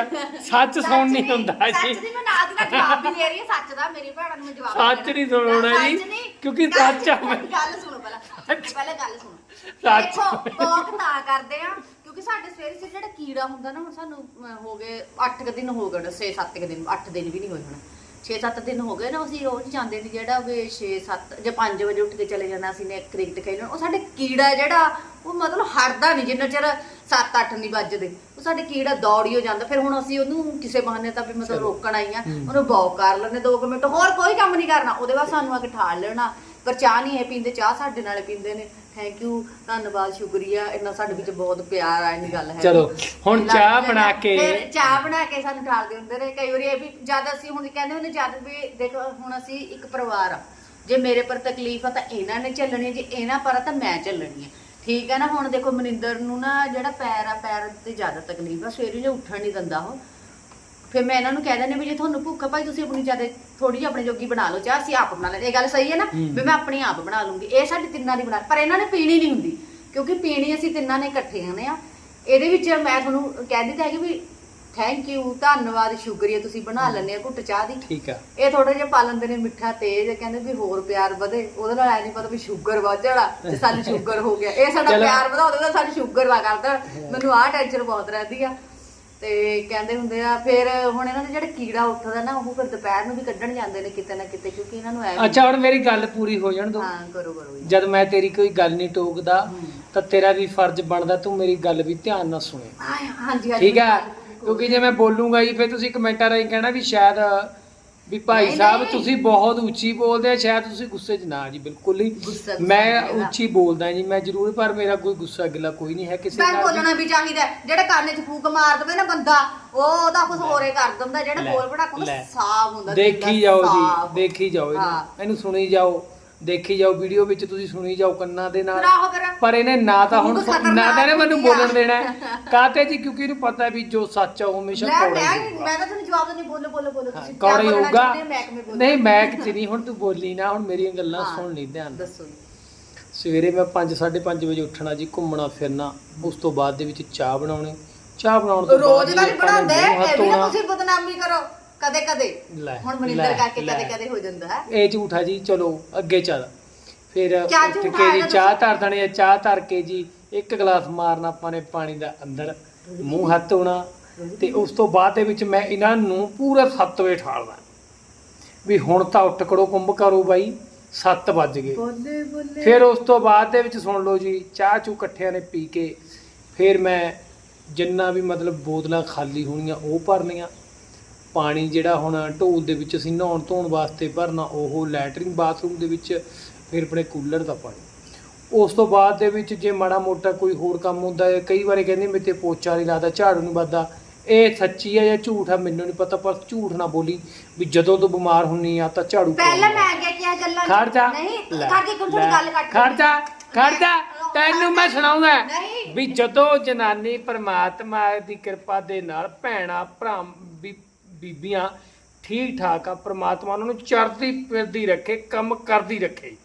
ਸੱਚ ਸੁਣ ਨਹੀਂ ਹੁੰਦਾ ਜੀ ਸੱਚ ਦੀ ਮੈਂ ਨਾਲ ਦੀ ਨਾਲ ਜਵਾਬ ਵੀ ਦੇ ਰਹੀ ਹਾਂ ਸੱਚ ਦਾ ਮੇਰੀ ਭੈਣਾਂ ਨੂੰ ਮੈਂ ਜਵਾਬ ਸੱਚ। ਨਹੀਂ ਸੁਣਾਉਣਾ ਜੀ। ਕਿਉਂਕਿ ਸੱਚ ਆ ਮੈਂ। ਗੱਲ ਸੁਣੋ ਪਹਿਲਾਂ ਪਹਿਲਾਂ ਗੱਲ ਸੁਣੋ ਸੱਚ। ਦੇਖੋ ਟੋਕ ਤਾਂ ਕਰਦੇ ਆ ਕਿਉਂਕਿ ਸਾਡੇ ਸਵੇਰੇ ਸਿਰ ਜਿਹੜਾ ਕੀੜਾ ਹੁੰਦਾ ਨਾ ਹੁਣ ਸਾਨੂੰ ਹੋ ਗਏ 8 ਕੁ ਦਿਨ ਹੋ ਗਏ 6-7 ਕੁ ਦਿਨ 8 ਦਿਨ ਵੀ ਨਹੀਂ ਹੋਏ ਹੁਣ। 6-7 ਦਿਨ ਹੋ ਗਏ ਨਾ ਅਸੀਂ ਰੋਜ਼ ਜਾਂਦੇ ਸੀ ਜਿਹੜਾ ਵੀ 6-7 ਜਾਂ 5 ਵਜੇ ਉੱਠ ਕੇ ਚਲੇ ਜਾਣਾ ਸੀ ਨੇ ਕ੍ਰਿਕਟ ਖੇਡਣ ਉਹ ਸਾਡੇ ਕੀੜਾ ਜਿਹੜਾ ਉਹ ਮਤਲਬ ਹਟਦਾ ਨਹੀਂ ਜਿੰਨਾ ਚਿਰ 7-8 ਨਹੀਂ ਵੱਜਦੇ। ਉਹ ਸਾਡੇ ਕੀੜਾ ਦੌੜੀ ਹੋ ਜਾਂਦਾ। ਫਿਰ ਹੁਣ ਅਸੀਂ ਉਹਨੂੰ ਕਿਸੇ ਬਹਾਨੇ ਤਾਂ ਵੀ ਮਤਲਬ। ਰੋਕਣ ਆਈ ਆ ਹੂੰ। ਉਹਨੂੰ ਬੌਕ ਕਰ ਲੈਣੇ 2 ਮਿੰਟ ਹੋਰ ਕੋਈ ਕੰਮ ਨਹੀਂ ਕਰਨਾ। ਉਹਦੇ ਬਾਅਦ ਸਾਨੂੰ ਆ ਕੇ ਠਾਲ ਲੈਣਾ ਪਰ ਚਾਹ ਨਹੀਂ ਇਹ ਪੀਂਦੇ ਚਾਹ ਸਾਡੇ ਨਾਲ ਪੀਂਦੇ ਨੇ। ਥੈਂਕ ਯੂ ਧੰਨਵਾਦ ਸ਼ੁਕਰੀਆ। ਇੰਨਾ ਸਾਡੇ ਵਿੱਚ ਬਹੁਤ ਪਿਆਰ ਆ ਇੰਨੀ ਗੱਲ ਹੈ ਚਲੋ, ਹੁਣ ਲੱਗ ਚਾਹ ਜਾਂਦਾ। ਬਣਾ ਕੇ- ਫਿਰ ਚਾਹ ਬਣਾ ਕੇ ਸਾਨੂੰ ਠਾਲਦੇ ਹੁੰਦੇ ਨੇ ਕਈ ਵਾਰੀ ਇਹ ਵੀ ਜਦ ਅਸੀਂ ਹੁਣ ਕਹਿੰਦੇ ਹੁੰਦੇ ਜਦ ਵੀ ਦੇਖੋ ਹੁਣ ਅਸੀਂ ਇੱਕ ਪਰਿਵਾਰ ਆ। ਜੇ ਮੇਰੇ ਪਰ ਤਕਲੀਫ ਆ ਤਾਂ ਇਹਨਾਂ ਨੇ ਝੱਲਣੀ ਹੈ, ਜੇ ਇਹਨਾਂ ਪਰ ਆ ਤਾਂ ਮੈਂ ਝੱਲਣੀ ਹੈ ਠੀਕ ਹੈ ਨਾ? ਹੁਣ ਦੇਖੋ ਮਨਿੰਦਰ ਨੂੰ ਨਾ ਜਿਹੜਾ ਪੈਰ ਆ ਪੈਰ ਤੇ ਜ਼ਿਆਦਾ ਤਕਲੀਫ ਆ। ਸਵੇਰੇ ਜੇ ਉੱਠਣ ਨਹੀਂ ਦਿੰਦਾ ਉਹ। ਫਿਰ ਮੈਂ ਇਹਨਾਂ ਨੂੰ ਕਹਿ ਦਿੰਦੀ ਵੀ ਜੇ ਤੁਹਾਨੂੰ ਭੁੱਖ ਆ ਭਾਈ ਤੁਸੀਂ ਆਪਣੀ ਜ਼ਿਆਦਾ ਥੋੜੀ ਜਿਹੀ ਆਪਣੀ ਜੋਗੀ ਬਣਾ ਲਓ ਚਾਹ ਅਸੀਂ ਆਪ ਬਣਾ ਲੈਂਦੇ ਇਹ ਗੱਲ ਸਹੀ ਹੈ ਨਾ। ਵੀ ਮੈਂ ਆਪਣੀ ਆਪ ਬਣਾ ਲੂੰਗੀ। ਇਹ ਸਾਡੇ ਤਿੰਨਾਂ ਦੀ ਬਣਾ ਪਰ ਇਹਨਾਂ ਨੇ ਪੀਣੀ ਨਹੀਂ ਹੁੰਦੀ ਕਿਉਂਕਿ ਪੀਣੀ ਅਸੀਂ ਤਿੰਨਾਂ ਨੇ ਇਕੱਠੇ ਆਨੇ ਆ। ਇਹਦੇ ਵਿੱਚ ਮੈਂ ਤੁਹਾਨੂੰ ਕਹਿੰਦੀ ਤਾਂ ਹੈਗੀ ਵੀ ਥੈਂਕ ਯੂ ਧੰਨਵਾਦ ਸ਼ੁਕਰੀਆ ਤੁਸੀਂ ਬਣਾ ਲੈਂਦੇ ਆ ਘੁੱਟ ਚਾਹ ਦੀ। ਠੀਕ ਆ। ਇਹ ਥੋੜੇ ਜਿਹਾ ਪਾ ਲੈਂਦੇ ਨੇ ਮਿੱਠਾ ਤੇਜ਼ ਕਹਿੰਦੇ ਵੀ ਹੋਰ ਪਿਆਰ ਵਧੇ। ਉਹਦੇ ਨਾਲ ਐ ਨਹੀਂ ਪਤਾ ਵੀ ਸ਼ੂਗਰ ਵੱਧ ਜਾਣਾ ਤੇ ਸਾਨੂੰ ਸ਼ੂਗਰ ਹੋ ਗਿਆ। ਇਹ ਸਾਡਾ। ਪਿਆਰ ਵਧਾਉਂਦੇ ਤਾਂ ਸਾਨੂੰ ਸ਼ੂਗਰ ਵਾ ਕਰਦਾ। ਮੈਨੂੰ ਆਹ ਟੈਨਸ਼ਨ ਬਹੁਤ ਰਹਿੰਦੀ ਆ। ਤੇ ਕਹਿੰਦੇ ਹੁੰਦੇ ਆ ਫਿਰ ਹੁਣ ਇਹਨਾਂ ਦੇ ਜਿਹੜੇ ਕੀੜਾ ਉੱਠਦਾ ਨਾ ਉਹ ਫਿਰ ਦੁਪਹਿਰ ਨੂੰ ਵੀ ਕੱਢਣ ਜਾਂਦੇ ਨੇ ਕਿਤੇ ਨਾ ਕਿਤੇ ਕਿਉਂਕਿ ਇਹਨਾਂ ਨੂੰ ਐ ਅੱਛਾ ਹੁਣ ਮੇਰੀ ਗੱਲ ਪੂਰੀ ਹੋ ਜਾਣ ਦੋ। ਹਾਂ ਕਰੋ ਕਰੋ ਜੀ। ਜਦ ਮੈਂ ਤੇਰੀ ਕੋਈ ਗੱਲ ਨਹੀਂ ਟੋਕਦਾ ਹੂੰ। ਤਾਂ ਤੇਰਾ ਵੀ ਫਰਜ਼ ਬਣਦਾ ਤੂੰ ਮੇਰੀ ਗੱਲ ਵੀ ਧਿਆਨ ਨਾਲ ਸੁਣੇ। ਹਾਂ, ਹਾਂਜੀ ਹਾਂਜੀ। ਠੀਕ ਹੈ? ਕਿਉਂਕਿ ਜੇ ਮੈਂ ਬੋਲੂੰਗਾ ਜੀ ਫਿਰ ਤੁਸੀਂ ਕਮੈਂਟਾਂ ਰਾਹੀਂ ਕਹਿਣਾ ਵੀ ਸ਼ਾਇਦ ਵੀ ਭਾਈ ਨਹੀਂ, ਸਾਹਿਬ ਨਹੀਂ। ਤੁਸੀਂ ਬਹੁਤ ਉੱਚੀ ਬੋਲਦੇ ਆ ਸ਼ਾਇਦ ਤੁਸੀਂ ਗੁੱਸੇ 'ਚ ਨਾ ਜੀ ਬਿਲਕੁਲ ਹੀ ਗੁੱਸਾ- ਗੁੱਸਾ ਮੈਂ ਨਹੀਂ ਹੈਗਾ। ਉੱਚੀ ਬੋਲਦਾ ਜੀ ਮੈਂ ਜ਼ਰੂਰ ਪਰ ਮੇਰਾ ਕੋਈ ਗੁੱਸਾ ਗਿਲਾ ਕੋਈ ਨਹੀਂ ਹੈ ਕਿਸੇ ਮੈਂ ਨਾਲ। ਬੋਲਣਾ ਵੀ ਚਾਹੀਦਾ ਹੈ। ਜਿਹੜਾ ਕੰਨ 'ਚ ਫੂਕ ਮਾਰ ਦਵੇ ਨਾ ਬੰਦਾ ਉਹ ਉਹਦਾ ਕੁਝ ਹੋਰੇ ਕਰ ਦਿੰਦਾ ਜਿਹੜਾ ਲੈ, ਬੋਲ ਬੜਾ ਕੋਲ ਲੈ। ਸਾਫ਼ ਹੁੰਦਾ ਦੇਖੀ ਜਾਓ। ਜੀ ਦੇਖੀ ਜਾਓ ਇਹਨੂੰ ਹਾਂ। ਇਹਨੂੰ ਸੁਣੀ ਜਾਓ ਦੇਖੀ ਜਾਓ ਵੀਡੀਓ ਵਿੱਚ ਤੁਸੀਂ ਸੁਣੀ ਜਾਓ ਕੰਨਾਂ ਦੇ ਨਾਲ ਫਿਰ ਆਹੋ ਫਿਰ ਪਰ ਇਹਨੇ ਨਾ ਤਾਂ ਹੁਣ ਖਤਰਨਾਕ ਨਾ ਤਾਂ ਇਹਨੇ ਮੈਨੂੰ ਹੁੰਦੀ ਆ। ਬੋਲਣ ਦੇਣਾ ਹੈ। ਕਾਹਤੇ ਜੀ ਕਿਉਂਕਿ ਇਹਨੂੰ ਪਤਾ ਵੀ ਜੋ ਸੱਚ ਆ ਉਹ ਹਮੇਸ਼ਾ ਮੈਂ ਕੌੜਾ ਮੈਂ ਹੀ ਹੋਊਗਾ ਮੈਂ ਤਾਂ ਤੁਹਾਨੂੰ ਜਵਾਬ ਦਿੰਦੀ ਬੋਲੋ ਬੋਲੋ ਬੋਲੋ ਹਾਂ, ਤੁਸੀਂ ਕਿਆ ਕੌੜਾ ਹੀ ਬੋਲਣਾ ਹੋਊਗਾ ਚਾਹੁੰਦੇ ਹੋ, ਮੈਂ ਕਿਵੇਂ ਬੋਲਾਂ? ਨਹੀਂ ਮੈਂ ਕਿਤੇ ਨਹੀਂ ਹੁਣ ਤੂੰ ਬੋਲੀ ਨਾ ਹੁਣ ਮੇਰੀਆਂ ਗੱਲਾਂ ਹਾਂ। ਸੁਣ ਲਈ ਧਿਆਨ ਨਾਲ ਦੱਸੋ ਜੀ। ਸਵੇਰੇ ਮੈਂ 5:30 ਵਜੇ ਉੱਠਣਾ ਜੀ ਘੁੰਮਣਾ ਫਿਰਨਾ ਉਸ ਤੋਂ ਬਾਅਦ ਦੇ ਵਿੱਚ ਚਾਹ ਬਣਾਉਣੀ ਚਾਹ ਬਣਾਉਣ ਤੋਂ ਬਾਅਦ ਰੋਜ਼ ਦਾ ਜੀ ਨਹੀਂ ਆਪਾਂ ਨੇ ਬਣਾਉਂਦੇ ਮੂੰਹ ਹੱਥ ਇਹ ਵੀ ਨਾ ਧੋਣਾ। ਤੁਸੀਂ ਬਦਨਾਮੀ ਕਰੋ ਕਦੇ ਕਦੇ। ਲੈ, ਹੁਣ ਮਨਿੰਦਰ ਲੈ, ਕਰਕੇ ਲੈ। ਕਦੇ ਕਦੇ ਹੋ ਜਾਂਦਾ ਹੈ। ਇਹ ਝੂਠਾ ਜੀ ਚਲੋ ਅੱਗੇ ਚੱਲ। ਫਿਰ ਕਿਆ ਉੱਠ ਝੂਠਾ ਕੇ ਜੀ ਚਾਹ? ਧਰ ਦੇਣੀ ਹੈ ਚਾਹ ਧਰ ਕੇ ਜੀ ਇੱਕ ਗਲਾਸ ਮਾਰਨਾ ਆਪਾਂ ਨੇ ਪਾਣੀ ਦਾ ਅੰਦਰ ਮੂੰਹ ਹੱਥ ਧੋਣਾ। ਤੇ ਉਸ ਤੋਂ ਬਾਅਦ ਦੇ ਵਿੱਚ ਮੈਂ ਇਹਨਾਂ ਨੂੰ ਪੂਰਾ 7 ਵਜੇ ਠਾਲਦਾ ਵੀ ਹੁਣ ਤਾਂ ਉੱਠ ਖੜੋ ਕੁੰਭ ਕਰੋ ਬਾਈ 7 ਵੱਜ ਗਏ। ਬੋਲੇ ਬੋਲੇ। ਫਿਰ ਉਸ ਤੋਂ ਬਾਅਦ ਦੇ ਵਿੱਚ ਸੁਣ ਲਓ ਜੀ ਚਾਹ ਚੂ ਇਕੱਠਿਆਂ ਨੇ ਪੀ ਕੇ ਫਿਰ ਮੈਂ ਜਿੰਨਾ ਵੀ ਮਤਲਬ ਬੋਤਲਾਂ ਖਾਲੀ ਹੋਣੀਆਂ ਉਹ ਭਰਨੀਆਂ ਪਾਣੀ ਜਿਹੜਾ ਹੁਣ ਢੋਲ ਦੇ ਵਿੱਚ ਅਸੀਂ ਨਹਾਉਣ ਧੋਣ ਵਾਸਤੇ ਭਰਨਾ ਉਹ ਲੈਟਰਿੰਗ ਬਾਥਰੂਮ ਦੇ ਵਿੱਚ ਫਿਰ ਆਪਣੇ ਕੂਲਰ ਦਾ ਪਾਣੀ। ਉਸ ਤੋਂ ਬਾਅਦ ਦੇ ਵਿੱਚ ਜੇ ਮਾੜਾ ਮੋਟਾ ਕੋਈ ਹੋਰ ਕੰਮ ਹੁੰਦਾ ਹੈ ਕਈ ਵਾਰੀ ਕਹਿੰਦੇ ਮੇਰੇ ਤੇ ਪੋਚਾ ਨਹੀਂ ਲੱਗਦਾ ਝਾੜੂ ਨਹੀਂ ਵੱਜਦਾ ਇਹ ਸੱਚੀ ਹੈ ਜਾਂ ਝੂਠ ਹੈ ਮੈਨੂੰ ਨਹੀਂ ਪਤਾ ਪਰ ਝੂਠ ਨਾ ਬੋਲੀ ਵੀ ਜਦੋਂ ਤੂੰ ਬਿਮਾਰ ਹੁੰਨੀ ਆ ਤਾਂ ਝਾੜੂ ਪਹਿਲਾਂ। ਮੈਂ ਕਿਹਾ ਕਿ ਗੱਲਾਂ ਖੜ ਜਾ। ਨਹੀਂ ਕੋਈ ਲੈ, ਗੱਲ ਕੱਟ ਖੜ ਜਾ ਖੜ ਜਾ। ਤੈਨੂੰ ਮੈਂ ਸੁਣਾਉਂਦਾ। ਵੀ ਜਦੋਂ ਜਨਾਨੀ ਪ੍ਰਮਾਤਮਾ ਦੀ ਕਿਰਪਾ ਦੇ ਨਾਲ ਭੈਣਾ ਭਰਾ ਵੀ ਬੀਬੀਆਂ ਠੀਕ ਠਾਕ ਆ, ਪ੍ਰਮਾਤਮਾ ਉਹਨਾਂ ਨੂੰ ਚੜ੍ਹਦੀ ਫਿਰਦੀ ਰੱਖੇ, ਕੰਮ ਕਰਦੀ ਰੱਖੇ।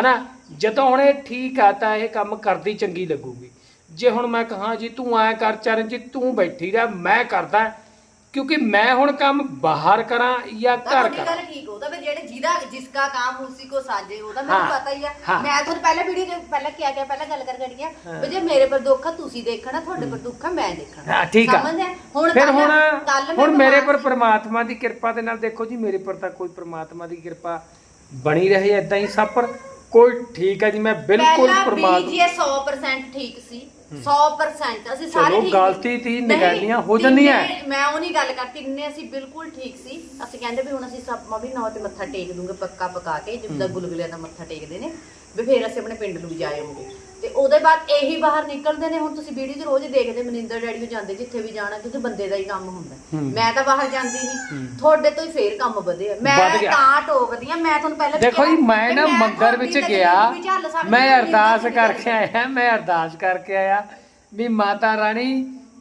ਹਨਾ? ਜਦੋਂ ਹੁਣ ਇਹ ਠੀਕ ਆ ਤਾਂ ਇਹ ਕੰਮ ਕਰਦੀ ਚੰਗੀ ਲੱਗੂਗੀ। ਜੇ ਹੁਣ ਮੈਂ ਕਹਾਂ ਜੀ ਤੂੰ ਐ ਕਰ ਚਰਨਜੀਤ, ਤੂੰ ਬੈਠੀ ਰਹਿ, ਮੈਂ ਕਰਦਾ ਕਿਉਂਕਿ ਮੈਂ ਹੁਣ ਕੰਮ ਬਾਹਰ ਕਰਾਂ ਜਾਂ ਘਰ ਤੁਹਾਡੀ ਕਰਾਂ। ਗੱਲ ਠੀਕ ਉਹਦਾ ਵੀ ਜਿਹੜੇ ਜਿਹਦਾ ਜਿਸਕਾ ਕੰਮ ਉਸੀ ਕੋ ਸਾਜੇ ਉਹਦਾ ਹਾਂ, ਮੈਨੂੰ ਪਤਾ ਹੀ ਆ। ਹਾਂ। ਮੈਂ ਤੁਹਾਨੂੰ ਪਹਿਲਾਂ ਵੀਡੀਓ ਦੇ ਪਹਿਲਾਂ ਕਿਹਾ ਗਿਆ ਪਹਿਲਾਂ ਗੱਲ ਕਰ ਗੜੀਆਂ ਹਾਂ। ਵੀ ਜੇ ਮੇਰੇ ਪਰ ਦੁੱਖ ਆ ਤੁਸੀਂ ਦੇਖਣਾ ਤੁਹਾਡੇ ਪਰ ਦੁੱਖ ਆ ਮੈਂ ਦੇਖਣਾ। ਹਾਂ ਠੀਕ ਆ। ਸਮਝ ਆ ਹੁਣ ਫਿਰ ਕੱਲ੍ਹ- ਹੁਣ ਕੱਲ੍ਹ ਮੈਂ ਹੁਣ ਮੇਰੇ ਪਰ ਪ੍ਰਮਾਤਮਾ ਦੀ ਕਿਰਪਾ ਦੇ ਨਾਲ ਦੇਖੋ ਜੀ ਮੇਰੇ ਪਰ ਤਾਂ ਕੋਈ ਪ੍ਰਮਾਤਮਾ ਦੀ ਕਿਰਪਾ ਬਣੀ ਰਹੇ ਐਦਾਂ ਹੀ ਸਭ ਪਰ ਕੋਈ ਠੀਕ ਹੈ ਜੀ ਮੈਂ ਬਿਲਕੁਲ ਪਹਿਲਾਂ ਪ੍ਰਮਾਤਮਾ ਜੀ ਇਹ 100% ਠੀਕ ਸੀ। 100% ਅਸੀਂ ਸਾਰੇ ਚਲੋ, ਠੀਕ ਗਲਤੀ ਤੀ, ਨਗੈਲੀਆਂ ਹੋ ਤਿੰਨੇ- ਜਾਂਦੀਆਂ। ਮੈਂ ਉਹ ਨਹੀਂ ਗੱਲ ਕਰਤੀ ਤਿੰਨੇ ਅਸੀਂ ਬਿਲਕੁਲ ਠੀਕ ਸੀ। ਅਸੀਂ ਕਹਿੰਦੇ ਵੀ ਹੁਣ ਅਸੀਂ ਸਭ ਮੈਂ ਵੀ ਨੌ ਤੇ ਮੱਥਾ ਟੇਕ ਦੂੰਗੇ ਪੱਕਾ ਪਕਾ ਕੇ ਜਿੱਦਾਂ ਗੁਲਗੁਲਿਆਂ ਦਾ ਮੱਥਾ ਟੇਕਦੇ ਨੇ। ਵੀ ਫਿਰ ਅਸੀਂ ਆਪਣੇ ਪਿੰਡ ਨੂੰ ਵੀ ਜਾ ਆਉਂਗੇ। ਤੇ ਉਹਦੇ ਬਾਅਦ ਇਹੀ ਬਾਹਰ ਨਿਕਲਦੇ ਨੇ ਹੁਣ ਤੁਸੀਂ ਵੀਡੀਓ 'ਚ ਰੋਜ਼ ਦੇਖਦੇ ਮਨਿੰਦਰ ਡੈਡੀ ਵੀ ਜਾਂਦੇ ਜਿੱਥੇ ਵੀ ਜਾਣਾ ਕਿਉਂਕਿ ਬੰਦੇ ਦਾ ਹੀ ਕੰਮ ਹੁੰਦਾ। ਮੈਂ ਤਾਂ ਬਾਹਰ ਜਾਂਦੀ ਨਹੀਂ। ਤੁਹਾਡੇ ਤੋਂ ਹੀ ਫੇਰ ਕੰਮ ਵਧਿਆ ਮੈਂ। ਤਾਂ ਟੋਕਦੀ ਆ ਮੈਂ ਤੁਹਾਨੂੰ ਪਹਿਲਾਂ ਦੇਖੋ ਜੀ ਮੈਂ ਨਾ ਮੰਦਰ ਵਿੱਚ ਗਿਆ ਮੈਂ ਅਰਦਾਸ ਕਰਕੇ ਆਇਆ ਮੈਂ ਅਰਦਾਸ ਕਰਕੇ ਆਇਆ ਵੀ ਮਾਤਾ ਰਾਣੀ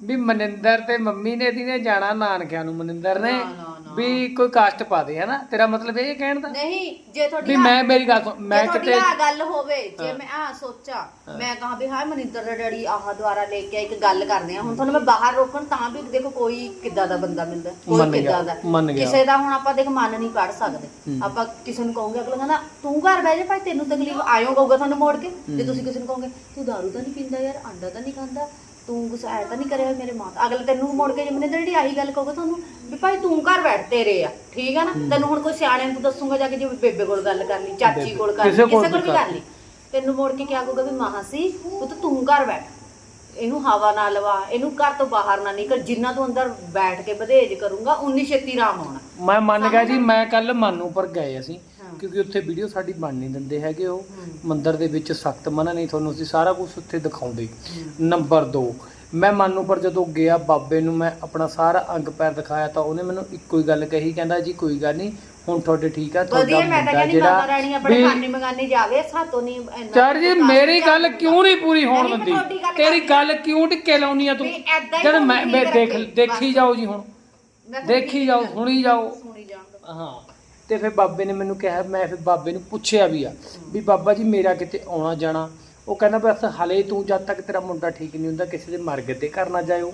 ਵੀ ਮਨਿੰਦਰ ਤੇ ਮੰਮੀ ਨੇ ਦੀ ਨੇ ਜਾਣਾ ਨਾਨਕਿਆਂ ਨੂੰ ਮਨਿੰਦਰ ਨੇ ਨਾ, ਨਾ, ਨਾ। ਵੀ ਕੋਈ ਕਾਸਟ ਪਾ ਦੇ ਹਨਾ ਤੇਰਾ ਮਤਲਬ ਇਹ ਕਹਿਣ ਦਾ ਨਹੀਂ ਜੇ ਤੁਹਾਡੀ ਵੀ ਮੈਂ ਮੇਰੀ ਗੱਲ ਸੁਣ, ਮੈਂ ਕਿਤੇ ਆਹ ਗੱਲ ਹੋਵੇ ਜੇ ਹਾਂ। ਮੈਂ ਆ ਸੋਚਾਂ ਮੈਂ ਕਹਾਂ ਵੀ ਹਾਂ ਮਨਿੰਦਰ ਦਾ ਡੈਡੀ ਆਹ ਦੁਆਰਾ ਲੈ ਕੇ ਇੱਕ ਗੱਲ ਕਰਦੇ ਆ ਹੁਣ ਤੁਹਾਨੂੰ ਮੈਂ ਬਾਹਰ ਰੋਕਣ ਤਾਂ ਵੀ ਦੇਖੋ ਕੋਈ ਕਿੱਦਾਂ ਦਾ ਬੰਦਾ ਮਿਲਦਾ ਕੋਈ ਮੰਨ ਗਿਆ, ਕਿੱਦਾਂ ਦਾ ਮੰਨ ਗਿਆ। ਕਿਸੇ ਦਾ ਹੁਣ ਆਪਾਂ ਦੇਖ ਮਨ ਨਹੀਂ ਪੜ ਸਕਦੇ। ਆਪਾਂ ਕਿਸੇ ਨੂੰ ਕਹੋਗੇ ਅਗਲਾ ਕਹਿੰਦਾ ਤੂੰ ਘਰ ਬਹਿ ਜਾ ਭਾਈ ਤੈਨੂੰ ਤਕਲੀਫ ਆਇਓ ਕਹੂਗਾ ਤੁਹਾਨੂੰ ਮੋੜ ਕੇ ਜੇ ਤੁਸੀਂ ਕਿਸੇ ਨੂੰ ਕਹੋਗੇ ਤੂੰ ਦਾਰੂ ਤਾਂ ਨਹੀਂ ਪੀਂਦਾ ਯਾਰ ਆਂਡਾ ਤਾਂ ਨਹੀਂ ਖਾਂਦਾ ਤੂੰ ਕੁਛ ਐ ਤਾਂ ਨਹੀਂ ਕਰਿਆ ਹੋਇਆ ਮੇਰੇ ਮਾਂ ਅਗਲੇ ਤੈਨੂੰ ਮੋੜ ਕੇ ਜੇ ਮਨਿੰਦਰ ਜਿਹੜੀ ਆਹੀ ਗੱਲ ਕਹੋਗੇ ਤੁਹਾਨੂੰ ਵੀ ਭਾਈ ਤੂੰ ਘਰ ਬੈਠ ਤੇਰੇ ਆ ਠੀਕ ਆ ਨਾ? ਤੈਨੂੰ ਹੁਣ ਕੋਈ ਸਿਆਣੇ ਨੂੰ ਦੱਸੂਗਾ ਜਾ ਕੇ ਜਿਵੇਂ ਬੇਬੇ ਕੋਲ ਗੱਲ ਕਰ ਲਈ ਚਾਚੀ ਕੋਲ ਕਰ ਲਈ ਕਿਸੇ ਕੋਲ ਵੀ ਕਰ ਲਈ। ਤੈਨੂੰ ਮੋੜ ਕੇ ਕਿਹਾ ਕਹੂਗਾ ਵੀ ਮਾਸੀ ਪੁੱਤ ਤੂੰ ਘਰ ਬੈਠ। ਇਹਨੂੰ ਹਵਾ ਨਾ ਲਵਾ ਇਹਨੂੰ ਘਰ ਤੋਂ ਬਾਹਰ ਨਾ ਨਿਕਲ ਜਿੰਨਾ ਤੂੰ ਅੰਦਰ ਬੈਠ ਕੇ ਵਧੇਜ ਕਰੂੰਗਾ ਉਨੀ ਛੇਤੀ ਆਰਾਮ ਆਉਣਾ। ਮੈਂ ਮੰਨ ਗਿਆ ਜੀ ਮੈਂ ਕੱਲ ਮਾਨੂ ਪਰ ਗਏ ਅਸੀਂ। ਕਿਉਂਕਿ ਉੱਥੇ ਵੀਡੀਓ ਸਾਡੀ ਬਣ ਨਹੀਂ ਦਿੰਦੇ ਹੈਗੇ ਉਹ। ਮੰਦਿਰ ਦੇ ਵਿੱਚ ਸਖਤ ਮਨਾ ਨਹੀਂ ਤੁਹਾਨੂੰ ਅਸੀਂ ਸਾਰਾ ਕੁਝ ਉੱਥੇ ਦਿਖਾਉਂਦੇ। ਨੰਬਰ 2 ਮੈਂ ਮਾਨੂ ਪਰ ਜਦੋਂ ਗਿਆ ਬਾਬੇ ਨੂੰ ਮੈਂ ਆਪਣਾ ਸਾਰਾ ਅੰਗ ਪੈਰ ਦਿਖਾਇਆ ਤਾਂ ਉਹਨੇ ਮੈਨੂੰ ਇੱਕੋ ਹੀ ਗੱਲ ਕਹੀ ਕਹਿੰਦਾ ਜੀ ਕੋਈ ਗੱਲ ਨਹੀਂ ਹੁਣ ਤੁਹਾਡੇ ਠੀਕ ਆ ਤੁਹਾਡਾ ਵਧੀਆ ਮੈਂ ਤਾਂ ਮੁੰਡਾ ਕਹਿੰਦੀ ਮਾਤਾ ਜਿਹੜਾ ਰਾਣੀ ਆਪਣੇ ਖਾਨੀ ਮਗਾਨੀ ਜਾਵੇ ਸਾਤੋਂ ਨਹੀਂ ਇੰਨਾ ਚਾਰ ਜੀ ਮੇਰੀ ਗੱਲ। ਕਿਉਂ ਨਹੀਂ ਪੂਰੀ ਹੋਣ ਨਹੀਂ, ਮੈਂ ਦਿੰਦੀ? ਤੁਹਾਡੀ ਗੱਲ ਤੇਰੀ ਗੱਲ ਕਿਉਂ ਟਿੱਕੇ ਲਾਉਣੀ ਆ ਤੂੰ? ਵੀ ਏਦਾਂ ਹੀ ਜਦ ਮੈਂ ਦੇਖ ਦੇਖੀ। ਜਾਓ ਜੀ ਹੁਣ। ਮੈਂ ਦੇਖੀ ਜਾਓ ਕਰ- ਸੁਣੀ ਜਾਓ। ਸੁਣੀ ਜਾਓ ਹਾਂ। ਤੇ ਫਿਰ ਬਾਬੇ ਨੇ ਮੈਨੂੰ ਕਿਹਾ, ਮੈਂ ਫਿਰ ਬਾਬੇ ਨੂੰ ਪੁੱਛਿਆ ਵੀ ਆ, ਵੀ ਬਾਬਾ ਜੀ ਮੇਰਾ ਕਿਤੇ ਆਉਣਾ ਜਾਣਾ, ਉਹ ਕਹਿੰਦਾ ਬਸ ਹਲੇ ਤੂੰ ਜਦ ਤੱਕ ਤੇਰਾ ਮੁੰਡਾ ਠੀਕ ਨਹੀਂ ਹੁੰਦਾ, ਕਿਸੇ ਦੇ ਮਰਗ ਤੇ ਘਰ ਨਾ ਜਾਇਓ।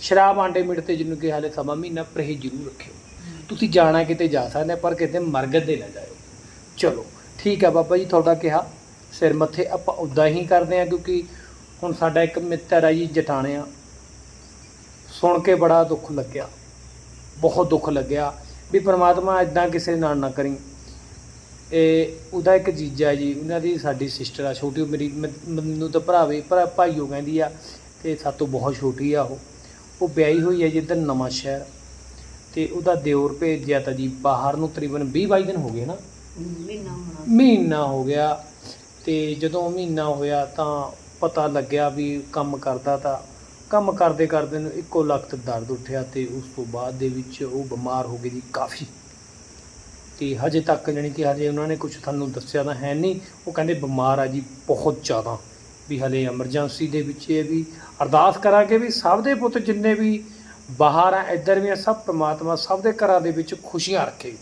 ਸ਼ਰਾਬ ਆਂਡੇ ਮਿੰਟ ਤੇ ਜਿਹਨੂੰ ਕਿ ਹਾਲੇ ਸਮਾਂ ਮਹੀਨਾ ਪਰਹੇਜ਼ ਜ਼ਰੂਰ ਰੱਖਿਓ। ਤੁਸੀਂ ਜਾਣਾ ਕਿਤੇ ਜਾ ਸਕਦੇ ਪਰ ਕਿਤੇ ਮਰਗ ਤੇ ਨਾ ਜਾਇਓ। ਚਲੋ, ਠੀਕ ਆ ਬਾਬਾ ਜੀ, ਤੁਹਾਡਾ ਕਿਹਾ, ਸਿਰ ਮੱਥੇ ਆਪਾਂ ਉਦਾਂ ਹੀ ਕਰਦੇ ਆ, ਕਿਉਂਕਿ ਹੁਣ ਸਾਡਾ ਇੱਕ ਮਿੱਤਰ ਆ ਜੀ ਜਟਾਣਿਆ ਸੁਣ ਕੇ ਬੜਾ ਦੁੱਖ ਲੱਗਿਆ, ਬਹੁਤ ਦੁੱਖ ਲੱਗਿਆ। ਵੀ ਪ੍ਰਮਾਤਮਾ ਇਦਾਂ ਕਿਸੇ ਨਾਲ ਨਾ ਕਰੀ। ਇਹ ਉਹਦਾ ਇੱਕ ਜੀਜਾ ਜੀ ਉਹਨਾਂ ਦੀ ਸਾਡੀ ਸਿਸਟਰ ਆ ਛੋਟੀ ਉਹ ਮੇਰੀ ਮੈਨੂੰ ਤਾਂ ਭਰਾਵੇ ਭਰਾ ਭਾਈਓ ਕਹਿੰਦੀ ਆ ਤੇ ਸਾਤੋਂ ਬਹੁਤ ਛੋਟੀ ਆ ਉਹ। ਉਹ ਵਿਆਹੀ ਹੋਈ ਹੈ ਜਿੱਧਰ ਨਵਾਂ ਸ਼ਹਿਰ। ਤੇ ਉਹਦਾ ਦਿਓਰ ਭੇਜਿਆ ਤਾਂ ਜੀ ਬਾਹਰ ਨੂੰ ਤਕਰੀਬਨ 20 22 ਦਿਨ ਹੋ ਗਏ ਨਾ। ਮਹੀਨਾ ਹੋਣਾ। ਮਹੀਨਾ ਹੋ ਗਿਆ। ਤੇ ਜਦੋਂ ਮਹੀਨਾ ਹੋਇਆ ਤਾਂ ਪਤਾ ਲੱਗਿਆ ਵੀ ਕੰਮ ਕਰਦਾ ਤਾਂ ਕੰਮ ਕਰਦੇ ਕਰਦੇ ਨੂੰ ਇੱਕੋ ਲਖਤ ਦਰਦ ਉੱਠਿਆ ਤੇ ਉਸ ਤੋਂ ਬਾਅਦ ਦੇ ਵਿੱਚ ਉਹ ਬਿਮਾਰ ਹੋ ਗਈ ਜੀ ਕਾਫੀ। ਤੇ ਹਜੇ ਤੱਕ ਜਾਣੀ ਕਿ ਹਜੇ ਉਹਨਾਂ ਨੇ ਕੁਝ ਤੁਹਾਨੂੰ ਦੱਸਿਆ ਤਾਂ ਹੈ ਨਹੀਂ, ਉਹ ਕਹਿੰਦੇ ਬਿਮਾਰ ਆ ਜੀ ਬਹੁਤ ਜ਼ਿਆਦਾ। ਵੀ ਹਲੇ ਐਮਰਜੈਂਸੀ ਦੇ ਵਿੱਚ ਇਹ ਵੀ ਅਰਦਾਸ ਕਰਾਂਗੇ ਵੀ ਸਭ ਦੇ ਪੁੱਤ ਜਿੰਨੇ ਵੀ ਬਾਹਰ ਆ, ਇੱਧਰ ਵੀ ਆ, ਸਭ ਪ੍ਰਮਾਤਮਾ ਸਭ ਦੇ ਘਰਾਂ ਦੇ ਵਿੱਚ ਖੁਸ਼ੀਆਂ ਰੱਖੇ।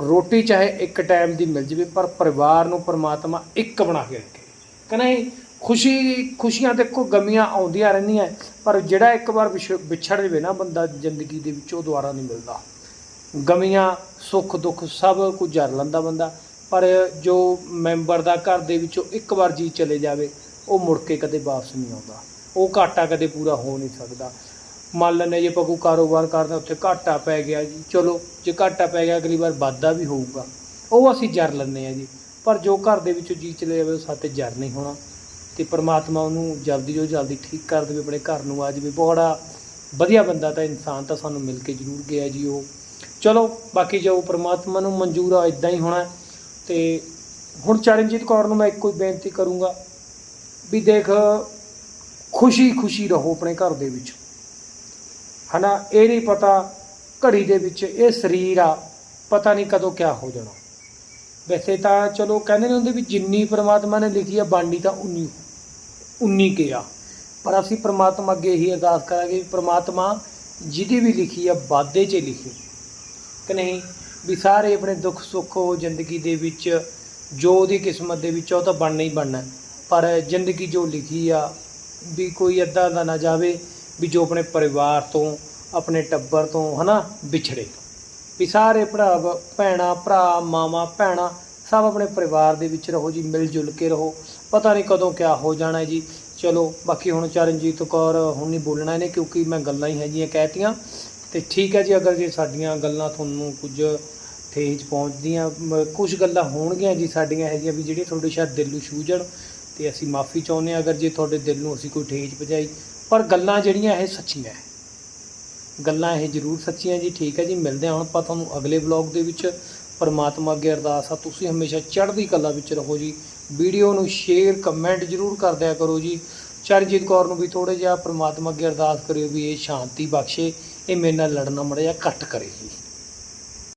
ਰੋਟੀ ਚਾਹੇ ਇੱਕ ਟਾਈਮ ਦੀ ਮਿਲ ਜਵੇ, ਪਰ ਪਰਿਵਾਰ ਨੂੰ ਪ੍ਰਮਾਤਮਾ ਇੱਕ ਬਣਾ ਕੇ ਰੱਖੇ। ਕਿ ਨਹੀਂ? ਖੁਸ਼ੀ, ਖੁਸ਼ੀਆਂ ਦੇਖੋ ਗਮੀਆਂ ਆਉਂਦੀਆਂ ਰਹਿੰਦੀਆਂ ਪਰ ਜਿਹੜਾ ਇੱਕ ਵਾਰ ਵਿਛ- ਵਿਛੜ ਜਵੇ ਨਾ ਬੰਦਾ ਜ਼ਿੰਦਗੀ ਦੇ ਵਿੱਚ ਉਹ ਦੁਬਾਰਾ ਨਹੀਂ ਮਿਲਦਾ। ਗਮੀਆਂ, ਸੁੱਖ ਦੁੱਖ ਸਭ ਕੁਝ ਜਰ ਲੈਂਦਾ ਬੰਦਾ, ਪਰ ਜੋ ਮੈਂਬਰ ਦਾ ਘਰ ਦੇ ਵਿੱਚੋਂ ਇੱਕ ਵਾਰ ਜੀ ਚਲੇ ਜਾਵੇ, ਉਹ ਮੁੜ ਕੇ ਕਦੇ ਵਾਪਸ ਨਹੀਂ ਆਉਂਦਾ। ਉਹ ਘਾਟਾ ਕਦੇ ਪੂਰਾ ਹੋ ਨਹੀਂ ਸਕਦਾ। ਮੰਨ ਲੈਂਦੇ ਜੇ ਆਪਾਂ ਕੋਈ ਕਾਰੋਬਾਰ ਕਰਦਾ, ਉੱਥੇ ਘਾਟਾ ਪੈ ਗਿਆ ਜੀ, ਚਲੋ, ਜੇ ਘਾਟਾ ਪੈ ਗਿਆ, ਅਗਲੀ ਵਾਰ ਵਾਧਾ ਵੀ ਹੋਊਗਾ। ਉਹ ਅਸੀਂ ਜਰ ਲੈਂਦੇ ਆ ਜੀ, ਪਰ ਜੋ ਘਰ ਦੇ ਵਿੱਚੋਂ ਜੀ ਚਲੇ ਜਾਵੇ, ਉਹ ਸਾਤੇ ਜਰ ਨਹੀਂ ਹੋਣਾ। ਤੇ ਪਰਮਾਤਮਾ ਉਹਨੂੰ ਜਲਦੀ ਤੋਂ ਜਲਦੀ ਠੀਕ ਕਰ ਦੇਵੇ, ਆਪਣੇ ਘਰ ਨੂੰ ਆ ਜਾਵੇ। ਬੜਾ ਵਧੀਆ ਬੰਦਾ ਤਾਂ ਇਨਸਾਨ ਤਾਂ ਸਾਨੂੰ ਮਿਲ ਕੇ ਜ਼ਰੂਰ ਗਿਆ ਜੀ ਉਹ। ਚਲੋ, ਬਾਕੀ ਜੋ ਪਰਮਾਤਮਾ ਨੂੰ ਮਨਜ਼ੂਰ ਆ ਇਦਾਂ ਹੀ ਹੋਣਾ। ਤੇ ਹੁਣ ਚਰਨਜੀਤ ਕੌਰ ਨੂੰ ਮੈਂ ਇੱਕੋ ਹੀ ਬੇਨਤੀ ਕਰੂੰਗਾ ਵੀ ਦੇਖ ਖੁਸ਼ੀ ਖੁਸ਼ੀ ਰਹੋ ਆਪਣੇ ਘਰ ਦੇ ਵਿੱਚ। ਹਨਾ, ਇਹ ਨਹੀਂ ਪਤਾ ਘੜੀ ਦੇ ਵਿੱਚ ਇਹ ਸਰੀਰ ਆ, ਪਤਾ ਨਹੀਂ ਕਦੋਂ ਕਿਆ ਹੋ ਜਾਣਾ। ਵੈਸੇ ਤਾਂ ਚਲੋ ਕਹਿੰਦੇ ਨੇ ਹੁੰਦੇ ਵੀ ਜਿੰਨੀ ਪ੍ਰਮਾਤਮਾ ਨੇ ਲਿਖੀ ਆ, ਬਾਣੀ ਤਾਂ ਉਨੀ ਉਨੀ ਕੇ ਆ ਪਰ ਅਸੀਂ ਪ੍ਰਮਾਤਮਾ ਅੱਗੇ ਇਹੀ ਅਰਦਾਸ ਕਰਾਂਗੇ ਵੀ ਪ੍ਰਮਾਤਮਾ ਜਿਹਦੀ ਵੀ ਲਿਖੀ ਆ, ਵਾਧੇ 'ਚ ਲਿਖੀ। ਕਿ ਨਹੀਂ, ਵੀ ਸਾਰੇ ਆਪਣੇ ਦੁੱਖ, ਸੁੱਖ ਉਹ ਜ਼ਿੰਦਗੀ ਦੇ ਵਿੱਚ, ਜੋ ਉਹਦੀ ਕਿਸਮਤ ਦੇ ਵਿੱਚ ਉਹ ਤਾਂ ਬਣਨਾ ਹੀ ਬਣਨਾ। ਪਰ ਜ਼ਿੰਦਗੀ ਜੋ ਲਿਖੀ ਆ, ਵੀ ਕੋਈ ਅੱਧਾ ਦਾ ਨਾ ਜਾਵੇ ਵੀ ਜੋ ਆਪਣੇ ਪਰਿਵਾਰ ਤੋਂ, ਆਪਣੇ ਟੱਬਰ ਤੋਂ, ਹਨਾ, ਵਿਛੜੇ। ਵੀ ਸਾਰੇ ਭਰਾ ਭੈਣਾ, ਭਰਾ ਮਾਮਾ ਭੈਣਾ ਸਭ ਆਪਣੇ ਪਰਿਵਾਰ ਦੇ ਵਿੱਚ ਰਹੋ ਜੀ ਮਿਲ ਜੁਲ ਕੇ ਰਹੋ। ਪਤਾ ਨਹੀਂ ਕਦੋਂ ਕਿਆ ਹੋ ਜਾਣਾ ਜੀ। ਚਲੋ, ਬਾਕੀ ਹੁਣ ਚਰਨਜੀਤ ਕੌਰ ਹੁਣ ਨਹੀਂ ਬੋਲਣਾ ਇਹਨੇ, ਕਿਉਂਕਿ ਮੈਂ ਗੱਲਾਂ ਹੀ ਹੈਗੀਆਂ ਕਹਿਤੀਆਂ। ਤੇ ਠੀਕ ਹੈ ਜੀ, ਅਗਰ ਜੇ ਸਾਡੀਆਂ ਗੱਲਾਂ ਤੁਹਾਨੂੰ ਕੁਝ ਠੇਜ ਪਹੁੰਚਦੀਆਂ ਕੁਝ ਗੱਲਾਂ ਹੋਣਗੀਆਂ ਜੀ ਸਾਡੀਆਂ ਹੈਗੀਆਂ ਵੀ ਜਿਹੜੀਆਂ ਤੁਹਾਡੇ ਸ਼ਾਇਦ ਦਿਲ ਨੂੰ ਛੂਹ ਜਾਣ, ਤੇ ਅਸੀਂ ਮਾਫੀ ਚਾਹੁੰਦੇ ਹਾਂ। ਅਗਰ ਜੇ ਤੁਹਾਡੇ ਦਿਲ ਨੂੰ ਅਸੀਂ ਕੋਈ ਠੇਜ ਪਹੁੰਚਾਈ, ਪਰ ਗੱਲਾਂ ਜਿਹੜੀਆਂ ਇਹ ਸੱਚੀਆਂ ਹੈ। ਗੱਲਾਂ ਇਹ ਜ਼ਰੂਰ ਸੱਚੀਆਂ ਜੀ, ਠੀਕ ਹੈ ਜੀ। ਮਿਲਦੇ ਹਾਂ ਹੁਣ ਆਪਾਂ ਤੁਹਾਨੂੰ ਅਗਲੇ ਵਲੌਗ ਦੇ ਵਿੱਚ। ਪਰਮਾਤਮਾ ਅੱਗੇ ਅਰਦਾਸ ਆ, ਤੁਸੀਂ ਹਮੇਸ਼ਾ ਚੜ੍ਹਦੀ ਕਲਾ ਵਿੱਚ ਰਹੋ ਜੀ। ਵੀਡੀਓ ਨੂੰ ਸ਼ੇਅਰ ਕਮੈਂਟ ਜ਼ਰੂਰ ਕਰ ਦਿਆ ਕਰੋ ਜੀ। ਚਰਨਜੀਤ ਕੌਰ ਨੂੰ ਵੀ ਥੋੜੇ ਜਿਹਾ ਪਰਮਾਤਮਾ ਅੱਗੇ ਅਰਦਾਸ ਕਰਿਓ ਵੀ ਇਹ ਸ਼ਾਂਤੀ ਬਖਸ਼ੇ, ਇਹ ਮੇਰੇ ਨਾਲ ਲੜਨਾ ਮੜਿਆ ਘੱਟ ਕਰੇ ਜੀ।